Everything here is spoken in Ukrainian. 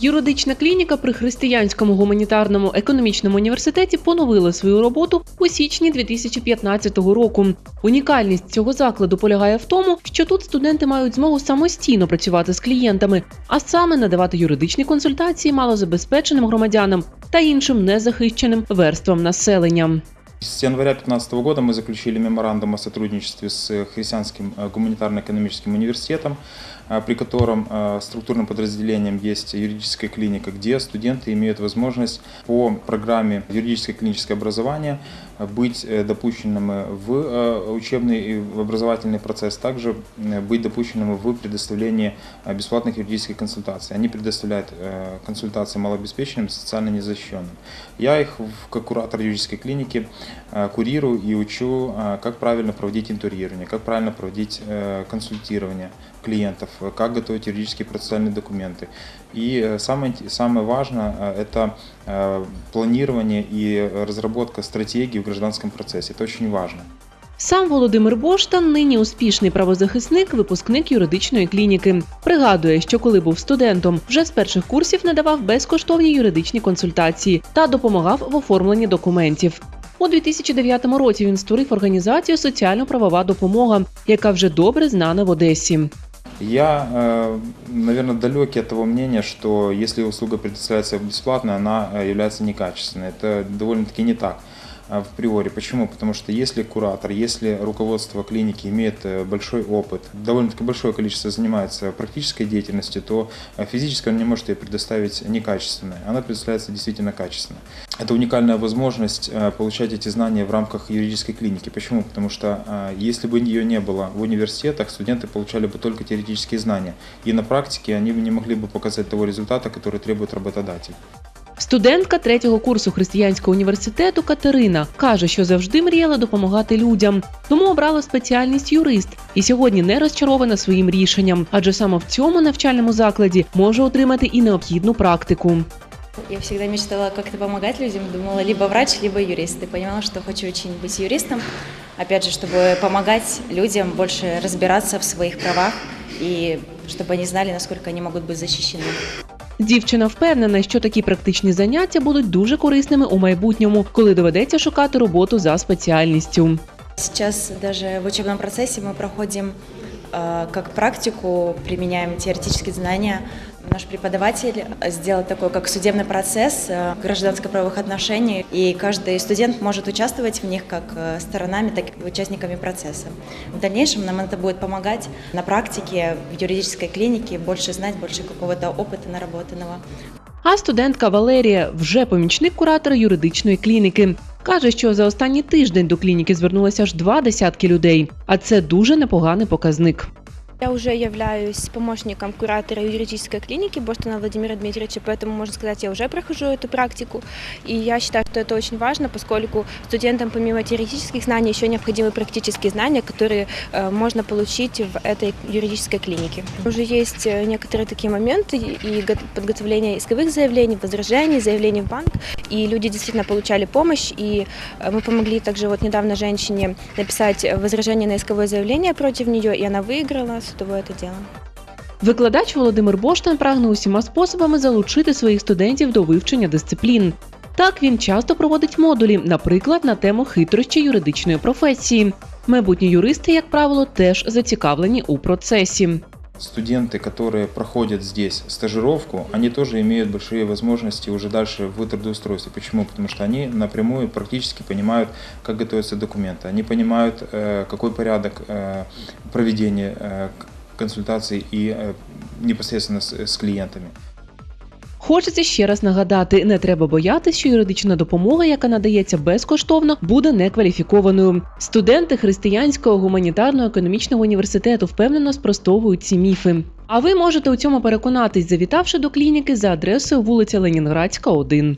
Юридична клініка при Християнському гуманітарному економічному університеті поновила свою роботу у січні 2015 року. Унікальність цього закладу полягає в тому, що тут студенти мають змогу самостійно працювати з клієнтами, а саме надавати юридичні консультації малозабезпеченим громадянам та іншим незахищеним верствам населення. С января 2015 года мы заключили меморандум о сотрудничестве с Христианским э, гуманитарно-экономическим университетом, э, при котором э, структурным подразделением есть юридическая клиника, где студенты имеют возможность по программе юридическое клиническое образование быть э, допущенными в э, учебный и в образовательный процесс, также э, быть допущенными в предоставлении э, бесплатных юридических консультаций. Они предоставляют э, консультации малообеспеченным социально незащищенным. Я их как куратор юридической клиники э, курирую и учу, э, как правильно проводить интурирование, как правильно проводить э, консультирование клиентов, э, как готовить юридические процессуальные документы. И э, самое, инте- самое важное э, – это э, планирование и разработка стратегии в гражданском процессе. Это очень важно. Сам Володимир Боштан, нині успішний правозахисник, випускник юридичної клініки. Пригадує, що коли був студентом, вже з перших курсів надавав безкоштовні юридичні консультації та допомагав в оформленні документів. У 2009 році він створив організацію Соціально-правова допомога, яка вже добре знана в Одесі. Я, наверное, далекий от того мнения, что если услуга предоставляется бесплатно, она э, является некачественной. Это довольно-таки не так э, в приори. Почему? Потому что если куратор, если руководство клиники имеет э, большой опыт, довольно-таки большое количество занимается практической деятельностью, то э, физически он не может ее предоставить некачественной. Она предоставляется действительно качественно. Это уникальная возможность э, получать эти знания в рамках юридической клиники. Почему? Потому что если бы ее не было в университетах, студенты получали бы только теоретические знания. И на практике они бы не могли бы показать того результата, который требует работодатель. Студентка третього курсу християнського університету Катерина каже, що завжди мріяла допомагати людям, тому обрала спеціальність юрист і сьогодні не розчарована своїм рішенням, адже саме в цьому навчальному закладі може отримати і необхідну практику. Я всегда мечтала как-то помогать людям, думала либо врач, либо юрист. И понимала, что хочу очень быть юристом, опять же, чтобы помогать людям больше разбираться в своих правах и чтобы они знали, насколько они могут быть защищены. Дівчина впевнена, що такі практичні заняття будуть дуже корисними у майбутньому, коли доведеться шукати роботу за спеціальністю. Сейчас даже в учебном процессе мы проходим как практику, применяем теоретические знания. Наш преподаватель сделал такой, как судебный процесс э, гражданско-правовых отношений, и каждый студент может участвовать в них как э, сторонами, так и участниками процесса. В дальнейшем нам это будет помогать на практике в юридической клинике больше знать, больше какого-то опыта наработанного. А студентка Валерія вже помічник куратора юридичної клініки. Каже, що за останній тиждень до клініки звернулося аж два десятки людей, а це дуже непоганий показник. Я уже являюсь помощником куратора юридической клиники Боштана Владимира Дмитриевича, поэтому, можно сказать, я уже прохожу эту практику. И я считаю, что это очень важно, поскольку студентам помимо теоретических знаний еще необходимы практические знания, которые э, можно получить в этой юридической клинике. Уже есть э, некоторые такие моменты и го- подготовление исковых заявлений, возражений, заявлений в банк. И люди действительно получали помощь. И э, мы помогли также вот недавно женщине написать возражение на исковое заявление против нее, и она выиграла судовое это дело. Викладач Володимир Боштан прагне усіма способами залучити своїх студентів до вивчення дисциплін. Так він часто проводить модулі, наприклад, на тему хитрощі юридичної професії. Майбутні юристи, як правило, теж зацікавлені у процесі Студенты, которые проходят здесь стажировку, они тоже имеют большие возможности уже дальше в трудоустройстве. Почему? Потому что они напрямую практически понимают, как готовятся документы. Они понимают, э, какой порядок э, проведения э, к- консультаций и э, непосредственно с, с клиентами. Хочеться ще раз нагадати: не треба боятися, що юридична допомога, яка надається безкоштовно, буде некваліфікованою. Студенти християнського гуманітарно-економічного університету впевнено спростовують ці міфи. А ви можете у цьому переконатись, завітавши до клініки за адресою вулиця Ленінградська, 1.